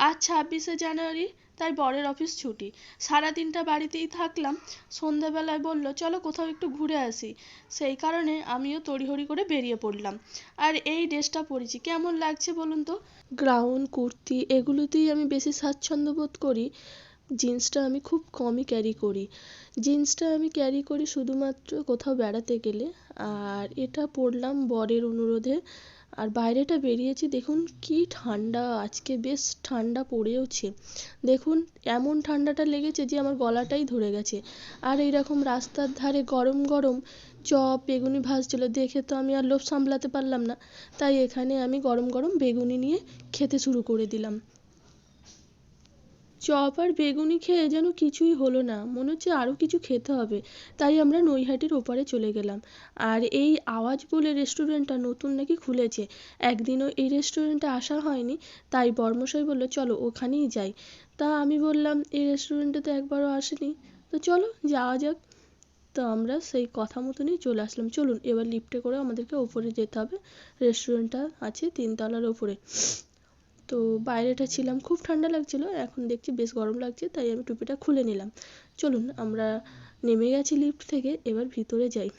আজ ছাব্বিশে জানুয়ারি তাই বরের অফিস ছুটি। সারাদিনটা বাড়িতেই থাকলাম। সন্ধ্যাবেলায় বলল, চলো কোথাও একটু ঘুরে আসি। সেই কারণে আমিও তড়িঘড়ি করে বেরিয়ে পড়লাম। আর এই ড্রেসটা পরেছি। কেমন লাগছে বলুন তো? গ্রাউন কুর্তি, এগুলোতেই আমি বেশি স্বাচ্ছন্দ্য বোধ করি। জিন্সটা আমি খুব কমই ক্যারি করি। জিন্সটা আমি ক্যারি করি শুধুমাত্র কোথাও বেড়াতে গেলে। আর এটা পরলাম বরের অনুরোধে। আর বাইরেটা বেরিয়েছি, দেখুন কি ঠান্ডা, আজকে বেশ ঠান্ডা পড়েওছে। দেখুন এমন ঠান্ডাটা লেগেছে যে আমার গলাটাই ধরে গেছে। আর এই রকম রাস্তার ধারে গরম গরম চপ, বেগুনি ভাজছিল, দেখে তো আমি আর লোভ সামলাতে পারলাম না। তাই এখানে আমি গরম গরম বেগুনি নিয়ে খেতে শুরু করে দিলাম। চপ আর বেগুনি খেয়ে যেন কিছুই হলো না। মনে হচ্ছে আরও কিছু খেতে হবে। তাই আমরা নৈহাটির ওপারে চলে গেলাম। আর এই আওয়াজ বলে রেস্টুরেন্টটা নতুন নাকি খুলেছে? একদিনও এই রেস্টুরেন্টে আসা হয়নি। তাই বর্মশাই বলল, চলো ওখানেই যাই। তা আমি বললাম, এই রেস্টুরেন্টে তো একবারও আসেনি। তো চলো, যাওয়া যাক। তো আমরা সেই কথা মতনই চলে আসলাম। চলুন, এবার লিফটে করে আমাদেরকে ওপরে যেতে হবে। রেস্টুরেন্টটা আছে তিনতলার ওপরে। তো বাইরেটা ছিলাম, খুব ঠান্ডা লাগছিল, এখন দেখছি বেশ গরম লাগছে, তাই আমি টুপিটা খুলে নিলাম। চলুন, আমরা নেমে গেছি লিফট থেকে, এবার ভিতরে যাই।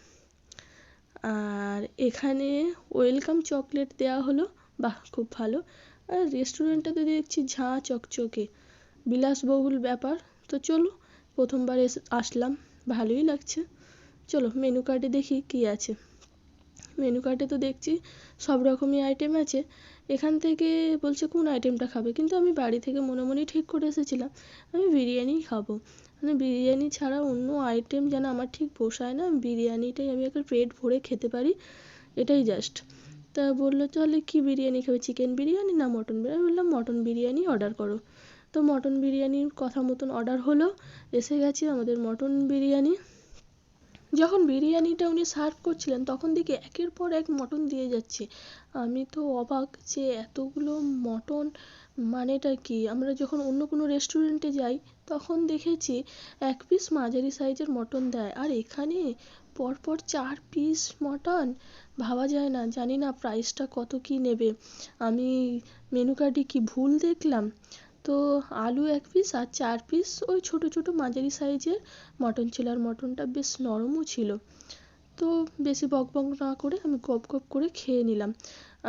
আর এখানে ওয়েলকাম চকলেট দেওয়া হলো, বাহ, খুব ভালো। আর রেস্টুরেন্টটাতে দেখছি ঝাঁ চকচকে, বিলাসবহুল ব্যাপার। তো চলো, প্রথমবার এসে আসলাম, ভালোই লাগছে। চলো মেনু কার্ডে দেখি কী আছে। মেনু কার্ডে তো দেখছি, সব রকমই আইটেম আছে। এখান থেকে বলছে কোন আইটেমটা খাবে? কিন্তু আমি বাড়ি থেকে মনে মনেই ঠিক করে এসেছিলাম, আমি বিরিয়ানিই খাব। মানে বিরিয়ানি ছাড়া অন্য আইটেম যেন আমার ঠিক পোষায় না, বিরিয়ানিটাই আমি একবার পেট ভরে খেতে পারি, এটাই জাস্ট তা বলল, তাহলে কী বিরিয়ানি খাবে? চিকেন বিরিয়ানি না মটন বিরিয়ানি? বললাম মটন বিরিয়ানি অর্ডার করো। তো মটন বিরিয়ানির কথা মতন অর্ডার হলো, এসে গেছে আমাদের মটন বিরিয়ানি। যখন বিরিয়ানিটা উনি সার্ভ করছিলেন, তখন দেখি একের পর এক মটন দিয়ে যাচ্ছে। আমি তো অবাক যে এতগুলো মটন মানেটা কি? আমরা যখন অন্য কোনো রেস্টুরেন্টে যাই, তখন দেখেছি এক পিস মাঝারি সাইজের মটন দেয়। আর এখানে পরপর চার পিস মটন ভাবা যায় না, জানি না প্রাইসটা কত কী নেবে। আমি মেনু কার্ডে কি ভুল দেখলাম? তো আলু এক পিস আর চার পিস ওই ছোটো ছোটো মাঝারি সাইজের মটন ছিল। আর মটনটা বেশ নরমও ছিল। তো বেশি বক বক না করে আমি গপ গপ করে খেয়ে নিলাম।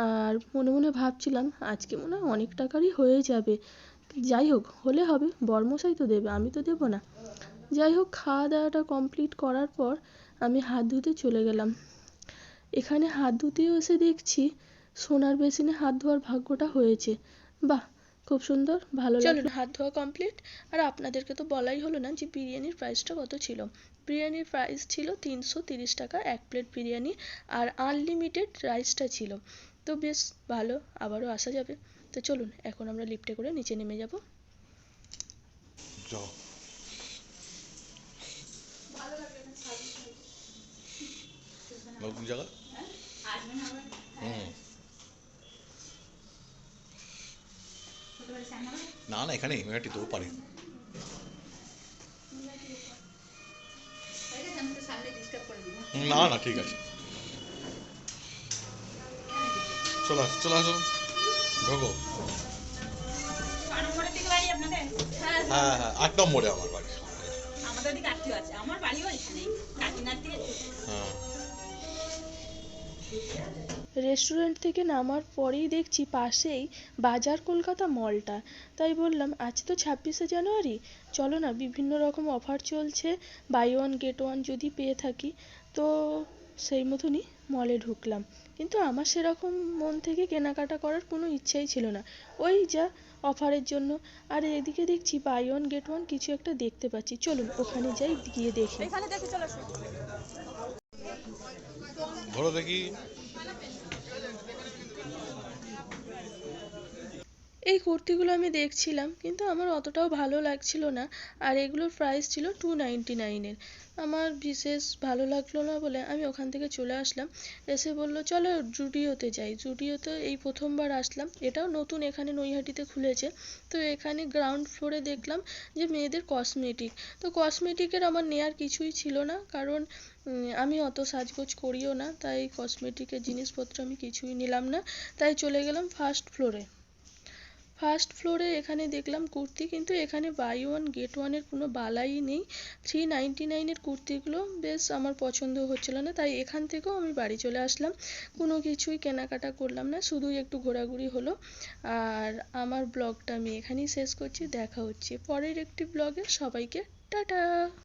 আর মনে মনে ভাবছিলাম, আজকে মনে হয় অনেক টাকারই হয়ে যাবে। যাই হোক, হলে হবে, বরমশাই তো দেবে, আমি তো দেবো না। যাই হোক, খাওয়া দাওয়াটা কমপ্লিট করার পর আমি হাত ধুতে চলে গেলাম। এখানে হাত ধুতেও এসে দেখছি, সোনার বেসিনে হাত ধোয়ার ভাগ্যটা হয়েছে। বাহ খুব সুন্দর ভালো চলুন হাত ধোয়া কমপ্লিট আর আপনাদেরকে তো বলাই হলো না যে বিরিয়ানির প্রাইসটা কত ছিল। বিরিয়ানির প্রাইস ছিল তিনশো তিরিশ টাকা এক প্লেট বিরিয়ানি আর আনলিমিটেড রাইসটা ছিল। তো বেশ ভালো আবারও আসা যাবে। তো চলুন এখন আমরা লিফটে করে নিচে নেমে যাব। জায়গা? হুম। না না এখানে মেয়েটি তো পারি না না ঠিক আছে। চলে আস চলে আসো। ঢোকো। হ্যাঁ হ্যাঁ আট নম্বরে আমার বাড়ি। আমাদের দিকে আত্মীয় আছে আমার বাড়িও এখানেই কাকিনার দিকে হ্যাঁ। রেস্টুরেন্ট থেকে নামার পরেই দেখছি পাশেই বাজার কলকাতা মলটা। তাই বললাম, আজ তো ছাব্বিশে জানুয়ারি। চলো না, বিভিন্ন রকম অফার চলছে। বাই ওয়ান গেট ওয়ান যদি পেয়ে থাকি। তো সেই মতনই মলে ঢুকলাম। কিন্তু আমার সেরকম মন থেকে কেনাকাটা করার কোনো ইচ্ছাই ছিল না। ওই যা অফারের জন্য। আর এদিকে দেখছি বাই ওয়ান গেট ওয়ান কিছু একটা দেখতে পাচ্ছি। চলুন, ওখানে যাই, গিয়ে দেখি এখানে দেখে চলে আসো ধরো দেখি এই কুর্তিগুলো আমি দেখছিলাম, কিন্তু আমার অতটাও ভালো লাগছিল না। আর এগুলোর প্রাইস ছিল টু নাইনটি নাইনের আমার বিশেষ ভালো লাগল না বলে আমি ওখান থেকে চলে আসলাম। এসে বলল, চলো জুডিওতে যাই। জুডিওতে এই প্রথমবার আসলাম। এটাও নতুন, এখানে নৈহাটিতে খুলেছে। তো এখানে গ্রাউন্ড ফ্লোরে দেখলাম যে মেয়েদের কসমেটিক তো কসমেটিকের আমার নেয়ার কিছুই ছিল না, কারণ আমি অত সাজগোজ করিও না। তাই কসমেটিকের জিনিসপত্র আমি কিছুই নিলাম না। তাই চলে গেলাম ফার্স্ট ফ্লোরে ফার্স্ট ফ্লোরে এখানে দেখলাম কুর্তি, কিন্তু এখানে বাই ওয়ান গেট ওয়ানের কোনো বালাই নেই। থ্রি নাইনটি নাইনের কুর্তিগুলো বেশ আমার পছন্দ হচ্ছিল না, তাই এখান থেকেও আমি বাড়ি চলে আসলাম। কোনো কিছুই কেনাকাটা করলাম না, শুধুই একটু ঘোরাঘুরি হলো। আর আমার ব্লগটা আমি এখানেই শেষ করছি, দেখা হচ্ছে পরের একটি ব্লগে। সবাইকে টাটা!